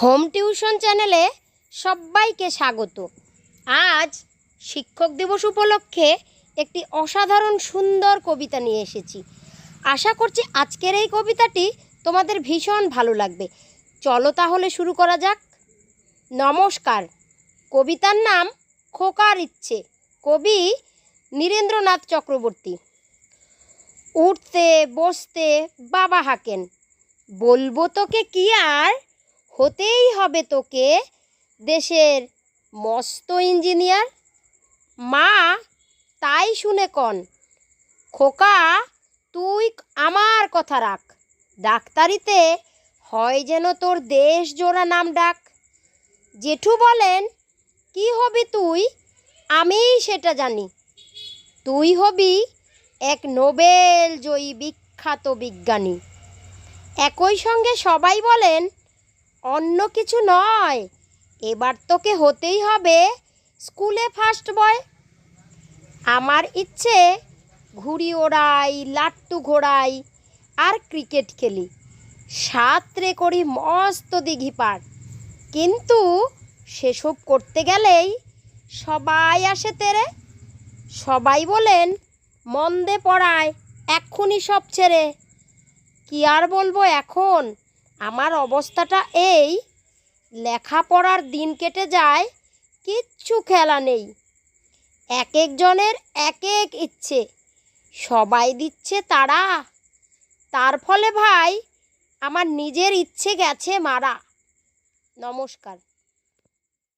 Home tuition চ্যানেলে সবাইকে স্বাগত। আজ শিক্ষক দিবস উপলক্ষে একটি অসাধারণ সুন্দর কবিতা নিয়ে এসেছি। আশা করছি আজকের এই কবিতাটি তোমাদের ভীষণ ভালো লাগবে। চলো তাহলে শুরু করা যাক। নমস্কার, কবিতার নাম খোকার ইচ্ছে। কবি নীরেন্দ্রনাথ চক্রবর্তী। উঠতে, বসতে বাবা হাকেন। বলব তোকে কি আর হতেই হবে তোকে দেশের মস্ত ইঞ্জিনিয়ার। মা, তাই শুনে কন, খোকা, তুই আমার কথা রাখ। ডাক্তারিতে হয় যেন তোর দেশ জোড়া নাম ডাক। জেঠু বলেন, কি হবি তুই? আমিই সেটা জানি। তুই হবি এক নোবেল জয়ী বিখ্যাত বিজ্ঞানী। একই সঙ্গে সবাই বলেন অন্য কিছু নয়। এবার তোকে হতেই হবে স্কুলে ফার্স্ট বয় আমার ইচ্ছে ঘুড়ি ওড়াই, লাট্টু ঘোড়াই আর ক্রিকেট খেলি। সাঁতরে করি মস্ত দিঘি পার। কিন্তু সেসব করতে গেলেই সবাই আসে তেরে। সবাই বলেন, মন্দে পড়ায়, এক্ষুনি সব ছেড়ে। কি আর বলব এখন? আমার অবস্থাটা এই, লেখাপড়ার দিন কেটে যায়, কিচ্ছু খেলা নেই। এক একজনের এক এক ইচ্ছে, সবাই দিচ্ছে তারা। তার ফলে ভাই, আমার নিজের ইচ্ছে গেছে মারা। নমস্কার।